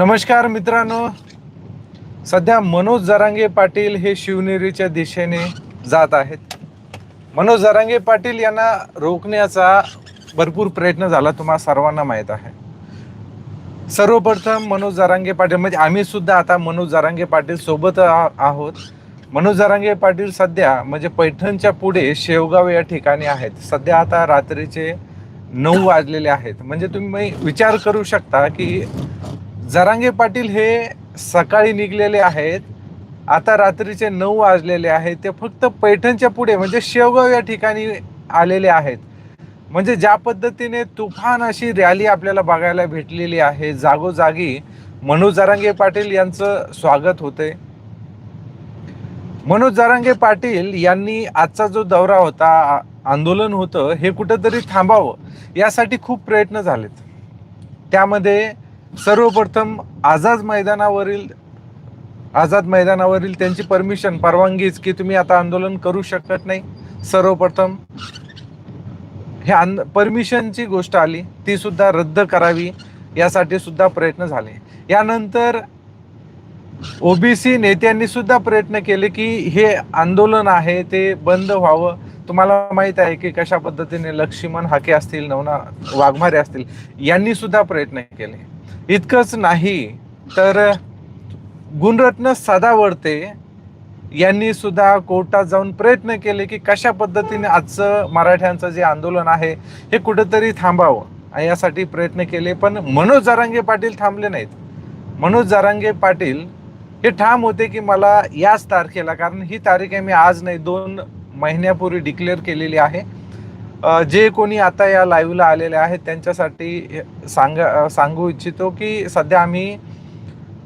नमस्कार मित्रांनो. सध्या मनोज जरांगे पाटील हे शिवनेरीच्या दिशेने जात आहेत. मनोज जरांगे पाटील यांना रोखण्याचा भरपूर प्रयत्न झाला तुम्हाला सर्वांना माहीत आहे. सर्वप्रथम मनोज जरांगे पाटील म्हणजे आम्ही सुद्धा आता मनोज जरांगे पाटील सोबत आहोत. मनोज जरांगे पाटील सध्या म्हणजे पैठणच्या पुढे शेवगाव या ठिकाणी आहेत. सध्या आता रात्रीचे नऊ वाजलेले आहेत. म्हणजे तुम्ही विचार करू शकता की जरांगे पाटील हे सकाळी निघलेले आहेत. आता रात्रीचे नऊ वाजलेले आहेत. ते फक्त पैठणच्या पुढे म्हणजे शेवगाव या ठिकाणी आलेले आहेत. म्हणजे ज्या पद्धतीने तुफान अशी रॅली आपल्याला बघायला भेटलेली आहे जागोजागी मनोज जरांगे पाटील यांचं स्वागत होते मनोज जरांगे पाटील यांनी आजचा जो दौरा होता आ- आंदोलन होतं हे कुठंतरी थांबावं यासाठी खूप प्रयत्न झालेत. त्यामध्ये सर्वप्रथम आझाद मैदानावरील आझाद मैदानावरील त्यांची परमिशन परवानगीच की तुम्ही आता आंदोलन करू शकत नाही. सर्वप्रथम हे आंद परमिशनची गोष्ट आली ती सुद्धा रद्द करावी यासाठी सुद्धा प्रयत्न झाले. यानंतर ओबीसी नेत्यांनी सुद्धा प्रयत्न केले की हे आंदोलन आहे ते बंद व्हावं. तुम्हाला माहीत आहे की कशा पद्धतीने लक्ष्मण हाके असतील नवना वाघमारे असतील यांनी सुद्धा प्रयत्न केले. इतकंच नाही तर गुणरत्न सदावर्ते यांनी सुद्धा कोर्टात जाऊन प्रयत्न केले की कशा पद्धतीने आजचं मराठ्यांचं जे आंदोलन आहे हे कुठंतरी थांबावं. यासाठी प्रयत्न केले पण मनोज जारांगे पाटील थांबले नाहीत. मनोज जारांगे पाटील हे ठाम होते की मला याच तारखेला कारण ही तारीख आहे मी आज नाही दोन महिन्यापूर्वी डिक्लेअर केलेली आहे. जे कोणी आता या लाईव्हला आलेले आहेत त्यांच्यासाठी सांगा सांगू इच्छितो की सध्या आम्ही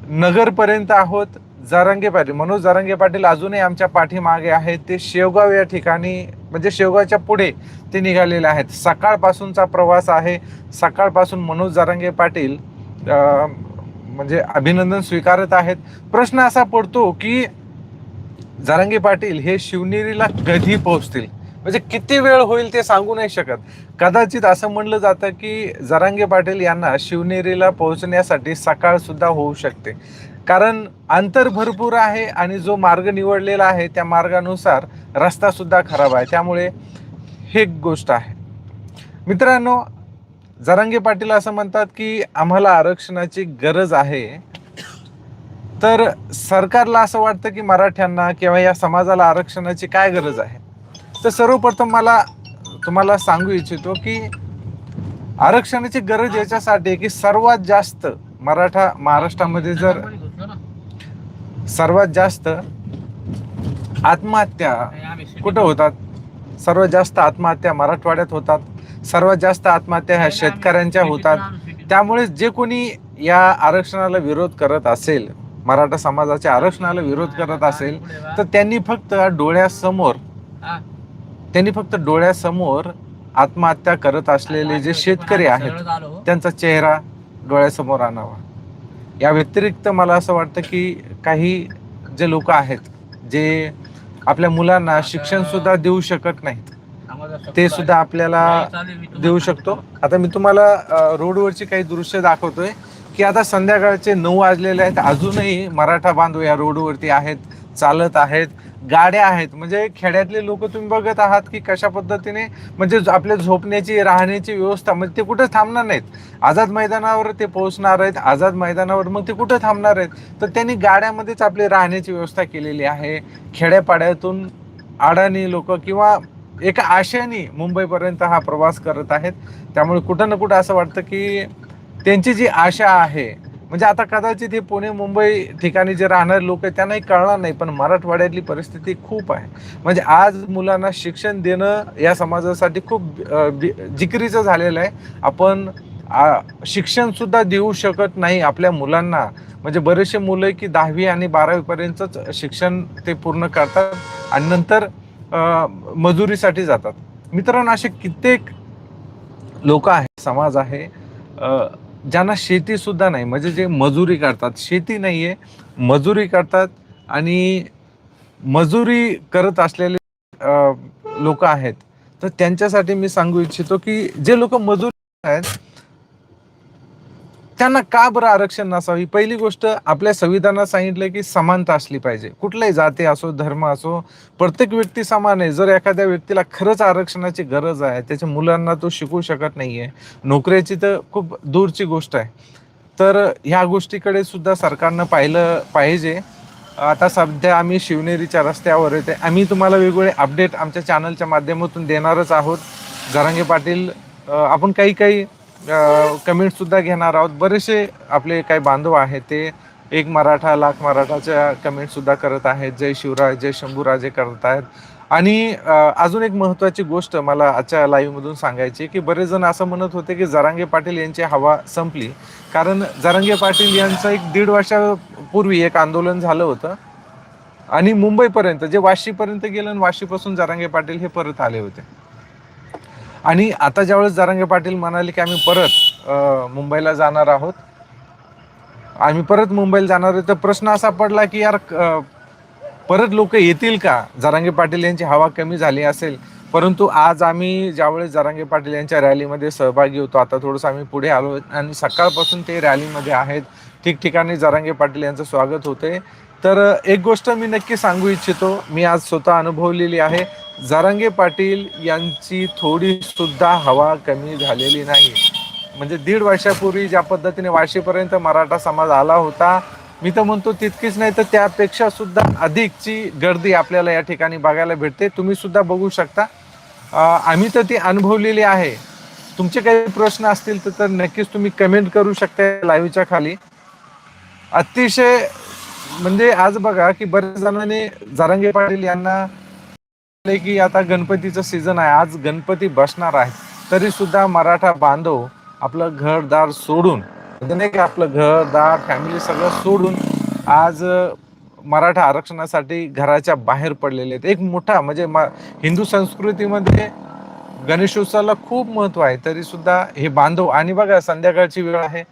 नगरपर्यंत आहोत जारंगे पाटील. मनोज जारंगे पाटील अजूनही आमच्या पाठीमागे आहेत. ते शेवगाव या ठिकाणी म्हणजे शेवगावच्या पुढे ते निघालेले आहेत. सकाळपासूनचा प्रवास आहे. सकाळपासून मनोज जारंगे पाटील म्हणजे अभिनंदन स्वीकारत आहेत. प्रश्न असा पडतो की जारंगे पाटील हे शिवनेरीला कधी पोहोचतील? म्हणजे किती वेळ होईल ते सांगू नाही शकत. कदाचित असं म्हणलं जातं की जरांगे पाटील यांना शिवनेरीला पोहोचण्यासाठी सकाळ सुद्धा होऊ शकते. कारण अंतर भरपूर आहे आणि जो मार्ग निवडलेला आहे त्या मार्गानुसार रस्ता सुद्धा खराब आहे. त्यामुळे हे एक गोष्ट आहे. मित्रांनो जरांगे पाटील असं म्हणतात की आम्हाला आरक्षणाची गरज आहे. तर सरकारला असं वाटतं की मराठ्यांना किंवा या समाजाला आरक्षणाची काय गरज आहे? तर सर्वप्रथम मला तुम्हाला सांगू इच्छितो की आरक्षणाची गरज याच्यासाठी की सर्वात जास्त मराठा महाराष्ट्रामध्ये जर सर्वात जास्त आत्महत्या कुठं होतात? सर्वात जास्त आत्महत्या मराठवाड्यात होतात. सर्वात जास्त आत्महत्या ह्या शेतकऱ्यांच्या होतात. त्यामुळे जे कोणी या आरक्षणाला विरोध करत असेल मराठा समाजाच्या आरक्षणाला विरोध करत असेल तर त्यांनी फक्त डोळ्यासमोर त्यांनी फक्त डोळ्यासमोर आत्महत्या करत असलेले जे शेतकरी आहेत त्यांचा चेहरा डोळ्यासमोर आणावा. या व्यतिरिक्त मला असं वाटतं की काही जे लोक आहेत जे आपल्या मुलांना शिक्षण सुद्धा देऊ शकत नाहीत ते सुद्धा आपल्याला देऊ शकतो. आता मी तुम्हाला रोडवरची काही दृश्य दाखवतोय की आता संध्याकाळचे नऊ वाजलेले आहेत. अजूनही मराठा बांधव या रोडवरती आहेत चालत आहेत. गाड्या आहेत. म्हणजे खेड्यातले लोक तुम्ही बघत आहात की कशा पद्धतीने म्हणजे आपल्या झोपण्याची राहण्याची व्यवस्था म्हणजे ते कुठं थांबणार नाहीत. आझाद मैदानावर ते पोहोचणार आहेत. आझाद मैदानावर मग ते कुठं थांबणार आहेत? तर त्यांनी गाड्यामध्येच आपली राहण्याची व्यवस्था केलेली आहे. खेड्यापाड्यातून अडाणी लोक किंवा एका आशयाने मुंबईपर्यंत हा प्रवास करत आहेत. त्यामुळे कुठं ना कुठं असं वाटतं की त्यांची जी आशा आहे म्हणजे आता कदाचित हे पुणे मुंबई ठिकाणी जे राहणारे लोक आहेत त्यांनाही कळणार नाही पण मराठवाड्यातली परिस्थिती खूप आहे. म्हणजे आज मुलांना शिक्षण देणं या समाजासाठी खूप जिकरीचं झालेलं आहे. आपण शिक्षण सुद्धा देऊ शकत नाही आपल्या मुलांना. म्हणजे बरेचसे मुलं की दहावी आणि बारावीपर्यंतच शिक्षण ते पूर्ण करतात आणि नंतर मजुरीसाठी जातात. मित्रांनो असे कित्येक लोक आहेत समाज आहे ज्यांना शेतीसुद्धा नाही म्हणजे जे मजुरी करतात शेती नाही आहे मजुरी करतात आणि मजुरी करत असलेले लोक आहेत. तर त्यांच्यासाठी मी सांगू इच्छितो की जे लोक मजुरी आहेत त्यांना का बरं आरक्षण नसावी? पहिली गोष्ट आपल्या संविधानात सांगितलं की समानता असली पाहिजे. कुठल्याही जाती असो धर्म असो प्रत्येक व्यक्ती समान आहे. जर एखाद्या व्यक्तीला खरंच आरक्षणाची गरज आहे त्याच्या मुलांना तो शिकू शकत नाही आहे नोकऱ्याची तर खूप दूरची गोष्ट आहे. तर ह्या गोष्टीकडे सुद्धा सरकारनं पाहिलं पाहिजे. आता सध्या आम्ही शिवनेरीच्या रस्त्यावर येते आम्ही तुम्हाला वेगवेगळे अपडेट आमच्या चॅनलच्या माध्यमातून देणारच आहोत. जरांगे पाटील आपण काही काही कमेंटसुद्धा घेणार आहोत. बरेचसे आपले काही बांधव आहेत ते एक मराठा लाख मराठाच्या कमेंटसुद्धा करत आहेत. जय शिवराज जय शंभूराजे करत आहेत. आणि अजून एक महत्त्वाची गोष्ट मला आजच्या लाईव्हमधून सांगायची की बरेच जण असं म्हणत होते की जरांगे पाटील यांची हवा संपली. कारण जरांगे पाटील यांचं एक दीड वर्षापूर्वी एक आंदोलन झालं होतं. आणि मुंबईपर्यंत जे वाशीपर्यंत गेलं आणि वाशीपासून जरांगे पाटील हे परत आले होते. आणि आता ज्यावेळेस जारंगे पाटील म्हणाले की आम्ही परत मुंबईला जाणार आहोत आम्ही परत मुंबईला जाणार आहे तर प्रश्न असा पडला की यार परत लोक येतील का? जारांगे पाटील यांची हवा कमी झाली असेल परंतु आज आम्ही ज्यावेळेस जरांगे पाटील यांच्या रॅलीमध्ये सहभागी होतो आता थोडंसं आम्ही पुढे आलो आणि सकाळपासून ते रॅलीमध्ये आहेत ठिकठिकाणी जरांगे पाटील यांचं स्वागत होते तर एक गोष्ट मी नक्की सांगू इच्छितो. मी आज स्वतः अनुभवलेली आहे. जारंगे पाटील यांची थोडी सुद्धा हवा कमी झालेली नाही. म्हणजे दीड वर्षापूर्वी ज्या पद्धतीने वाशीपर्यंत मराठा समाज आला होता मी तर म्हणतो तितकीच नाही तर त्यापेक्षा सुद्धा अधिकची गर्दी आपल्याला या ठिकाणी बघायला भेटते. तुम्ही सुद्धा बघू शकता. आम्ही तर ती अनुभवलेली आहे. तुमचे काही प्रश्न असतील तर तर नक्कीच तुम्ही कमेंट करू शकता लाईव्हच्या खाली. अतिशय म्हणजे आज बघा की बऱ्याच जणांनी जरांगे पाटील यांना की आता गणपतीचं सीझन आहे. आज गणपती बसणार आहे. तरी सुद्धा मराठा बांधव आपलं घरदार सोडून नाही की आपलं घरदार फॅमिली सगळं सोडून आज मराठा आरक्षणासाठी घराच्या बाहेर पडलेले आहेत. एक मोठा म्हणजे म- हिंदू संस्कृतीमध्ये गणेशोत्सवाला खूप महत्त्व आहे. तरी सुद्धा हे बांधव आणि बघा संध्याकाळची वेळ आहे.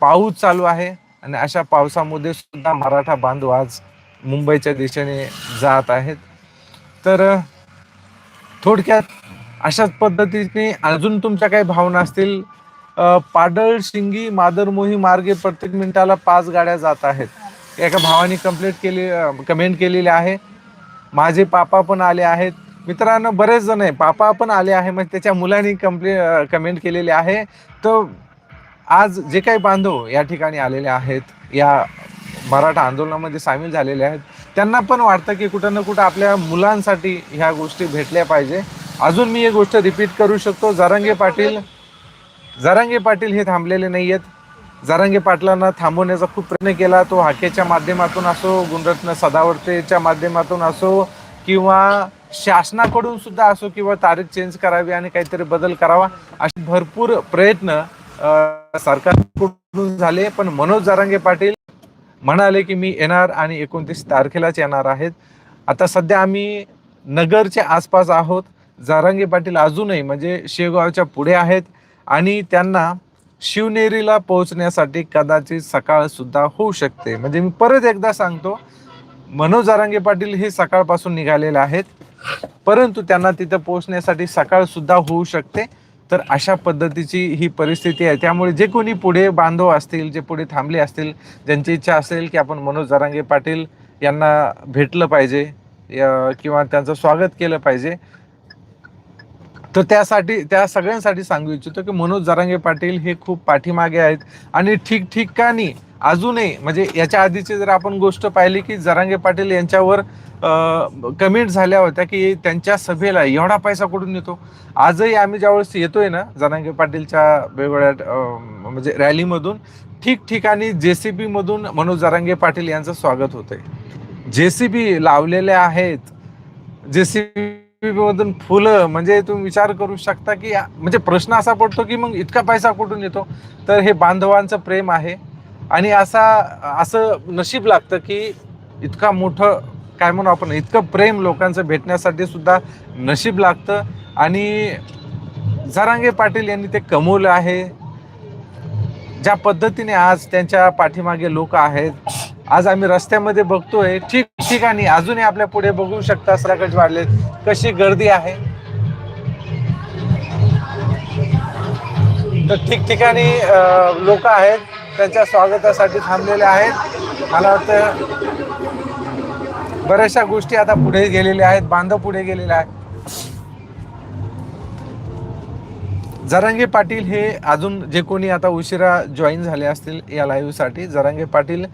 पाऊस चालू आहे. आणि अशा पावसामध्ये सुद्धा मराठा बांधव आज मुंबईच्या दिशेने जात आहेत. तर थोडक्यात अशाच पद्धतीने अजून तुमच्या काही भावना असतील. पाडळ शिंगी मादरमोही मार्गे प्रत्येक मिनिटाला पाच गाड्या जात आहेत. एका भावाने कंप्लीट केली कमेंट केलेली आहे. माझे पापा पण आले आहेत. मित्रांनो बरेच जण आहे. पापा पण आले आहे. मग त्याच्या मुलांनी कंप्ले कमेंट केलेली आहे. तर आज जे काही बांधव या ठिकाणी आलेले आहेत या मराठा आंदोलनामध्ये सामील झालेले आहेत त्यांना पण वाटतं की कुठं ना कुठं आपल्या मुलांसाठी ह्या गोष्टी भेटल्या पाहिजे. अजून मी एक गोष्ट रिपीट करू शकतो जरांगे पाटील जरांगे पाटील हे थांबलेले नाही आहेत जरांगे पाटलांना थांबवण्याचा खूप प्रयत्न केला तो हाकेच्या माध्यमातून असो गुणरत्न सदावर्तेच्या माध्यमातून असो किंवा शासनाकडून सुद्धा असो किंवा तारीख चेंज करावी आणि काहीतरी बदल करावा असे भरपूर प्रयत्न सरकारकडून झाले पण मनोज जारांगे पाटील म्हणाले की मी येणार आणि एकोणतीस तारखेलाच येणार आहेत. आता सध्या आम्ही नगरच्या आसपास आहोत. जारांगे पाटील अजूनही म्हणजे शेगावच्या पुढे आहेत आणि त्यांना शिवनेरीला पोहोचण्यासाठी कदाचित सकाळ सुद्धा होऊ शकते. म्हणजे मी परत एकदा सांगतो मनोज जारांगे पाटील हे सकाळपासून निघालेले आहेत. परंतु त्यांना तिथं पोहोचण्यासाठी सकाळ सुद्धा होऊ शकते. तर अशा पद्धतीची ही परिस्थिती आहे. त्यामुळे जे कोणी पुढे बांधव असतील जे पुढे थांबले असतील ज्यांची इच्छा असेल की आपण मनोज जरांगे पाटील यांना भेटलं पाहिजे किंवा त्यांचं स्वागत केलं पाहिजे तर त्यासाठी त्या सगळ्यांसाठी सांगू इच्छितो की मनोज जरांगे पाटील हे खूप पाठीमागे आहेत. आणि ठिकठिकाणी अजूनही म्हणजे याच्या आधीची जर आपण गोष्ट पाहिली की जरांगे पाटील यांच्यावर कमेंट झाल्या होत्या की त्यांच्या सभेला एवढा पैसा कुठून येतो? आजही आम्ही ज्यावेळेस येतोय ना जरांगे पाटीलच्या वेगवेगळ्या म्हणजे रॅलीमधून ठिकठिकाणी जे सी मधून मनोज जरांगे पाटील यांचं स्वागत होतंय. बी लावलेले आहेत. जे सी मधून फुलं म्हणजे तुम्ही विचार करू शकता की म्हणजे प्रश्न असा पडतो की मग इतका पैसा कुठून येतो? तर हे बांधवांचं प्रेम आहे. आणि असा असं नशीब लागतं की इतका मोठं काय म्हणू आपण इतकं प्रेम लोकांचं भेटण्यासाठी सुद्धा नशीब लागतं. आणि जरांगे पाटील यांनी ते कमवलं आहे. ज्या पद्धतीने आज त्यांच्या पाठीमागे लोक आहेत आज आम्ही रस्त्यामध्ये बघतोय ठिकठिकाणी अजूनही आपल्या पुढे बघू शकता सगळ्याकडे वाढले कशी गर्दी आहे. तर ठिकठिकाणी लोक आहेत. त्यांच्या स्वागतासाठी थांबलेले आहेत. मला वाटतं बऱ्याचशा गोष्टी आता पुढे गेलेल्या आहेत. बांधव पुढे गेलेले आहेत. जरांगे पाटील हे अजून जे कोणी आता उशिरा जॉईन झाले असतील या लाईव्हसाठी जरांगे पाटील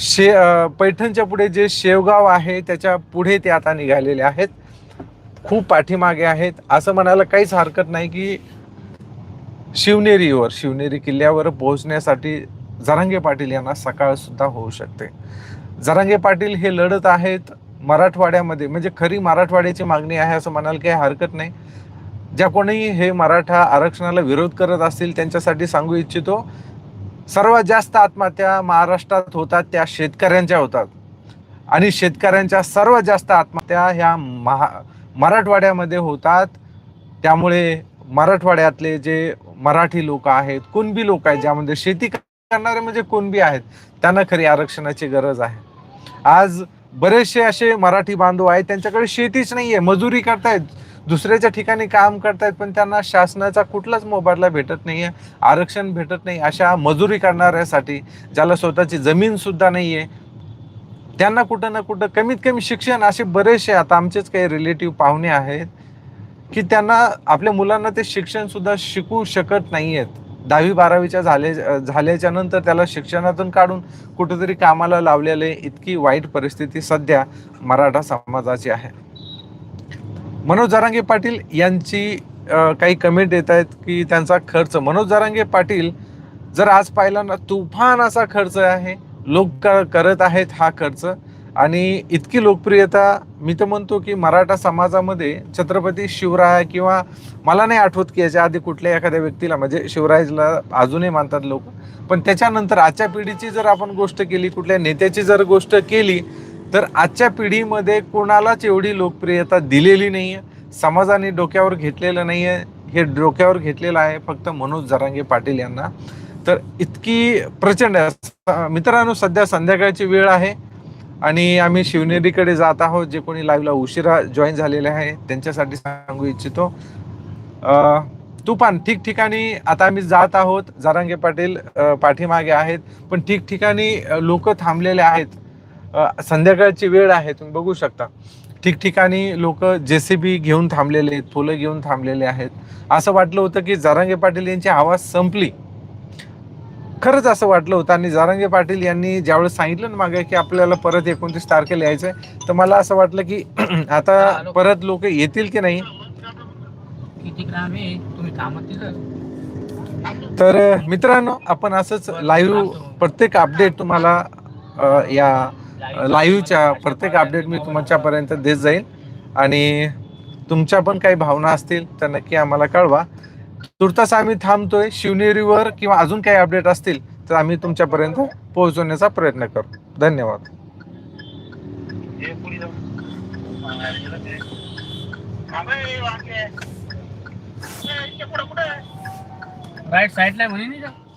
शे पैठणच्या पुढे जे शेवगाव आहे त्याच्या पुढे ते आता निघालेले आहेत. खूप पाठीमागे आहेत. असं म्हणायला काहीच हरकत नाही की शिवनेरीवर शिवनेरी किल्ल्यावर पोहोचण्यासाठी जरांगे पाटील यांना सकाळ सुद्धा होऊ शकते. जरांगे पाटील हे लढत आहेत मराठवाड्यामध्ये. म्हणजे खरी मराठवाड्याची मागणी आहे असं म्हणाल काही हरकत नाही. ज्या कोणी हे मराठा आरक्षणाला विरोध करत असतील त्यांच्यासाठी सांगू इच्छितो सर्वात जास्त आत्महत्या महाराष्ट्रात होतात त्या शेतकऱ्यांच्या होतात. आणि शेतकऱ्यांच्या सर्वात जास्त आत्महत्या ह्या महा मराठवाड्यामध्ये होतात. त्यामुळे मराठवाड्यातले जे मराठी लोक आहेत कुणबी लोक आहेत ज्यामध्ये शेती करणारे म्हणजे कुणबी आहेत त्यांना खरी आरक्षणाची गरज आहे. आज बरेचसे असे मराठी बांधव आहेत त्यांच्याकडे शेतीच नाहीये मजुरी करतायत दुसऱ्याच्या ठिकाणी काम करतायत पण त्यांना शासनाचा कुठलाच मोबदला भेटत नाहीये आरक्षण भेटत नाही अशा मजुरी करणाऱ्यासाठी ज्याला स्वतःची जमीन सुद्धा नाहीये त्यांना कुठं ना कुठं कमीत कमी शिक्षण असे बरेचसे आता आमचेच काही रिलेटिव्ह पाहुणे आहेत की त्यांना आपल्या मुलांना ते शिक्षण सुद्धा शिकू शकत नाहीयेत. दहावी बारावीच्या झाले झाल्याच्यानंतर त्याला शिक्षणातून काढून कुठेतरी कामाला लावलेले इतकी वाईट परिस्थिती सध्या मराठा समाजाची आहे. मनोज जरांगे पाटील यांची काही कमेंट येत आहेत की त्यांचा खर्च. मनोज जरांगे पाटील जर आज पाहिला ना तुफान असा खर्च आहे. लोक क- करत आहेत हा खर्च. आणि इतकी लोकप्रियता मी तर म्हणतो की मराठा समाजामध्ये छत्रपती शिवराय किंवा मला नाही आठवत की याच्या आधी कुठल्या एखाद्या व्यक्तीला म्हणजे शिवराजला अजूनही मानतात लोक. पण त्याच्यानंतर आजच्या पिढीची जर आपण गोष्ट केली कुठल्या नेत्याची जर गोष्ट केली तर आजच्या पिढीमध्ये कोणालाच एवढी लोकप्रियता दिलेली नाही आहे समाजाने डोक्यावर घेतलेलं नाही आहे हे डोक्यावर घेतलेलं आहे फक्त मनोज जरांगे पाटील यांना. तर इतकी प्रचंड आहे. मित्रांनो सध्या संध्याकाळची वेळ आहे. आणि आम्ही शिवनेरीकडे जात आहोत जे कोणी लाईव्हला उशिरा जॉईन झालेले आहे त्यांच्यासाठी सांगू इच्छितो. अ, तुफान ठिकठिकाणी आता आम्ही जात आहोत जारांगे पाटील पाठीमागे आहेत पण ठिकठिकाणी लोक थांबलेले आहेत. संध्याकाळची वेळ आहे तुम्ही बघू शकता. ठिकठिकाणी लोक जेसीबी घेऊन थांबलेले आहेत फुलं घेऊन थांबलेले आहेत. असं वाटलं होतं की जारांगे पाटील यांची आवाज संपली. खरंच असं वाटलं होतं. आणि जारांगे पाटील यांनी ज्यावेळेस सांगितलं ना मागे की आपल्याला परत एकोणतीस तारखेला यायचंय तर मला असं वाटलं की आता परत लोक येतील की नाही? आहे तर मित्रांनो आपण असंच लाईव्ह प्रत्येक अपडेट तुम्हाला या लाईव्हच्या प्रत्येक अपडेट मी तुमच्यापर्यंत देत जाईल आणि तुमच्या पण काही भावना असतील तर नक्की आम्हाला कळवा. तुर्तास आम्ही थांबतोय. शिवनेरीवर किंवा अजून काही अपडेट असतील तर आम्ही तुमच्यापर्यंत पोहोचवण्याचा प्रयत्न करू. धन्यवाद. राईट साईडला म्हणे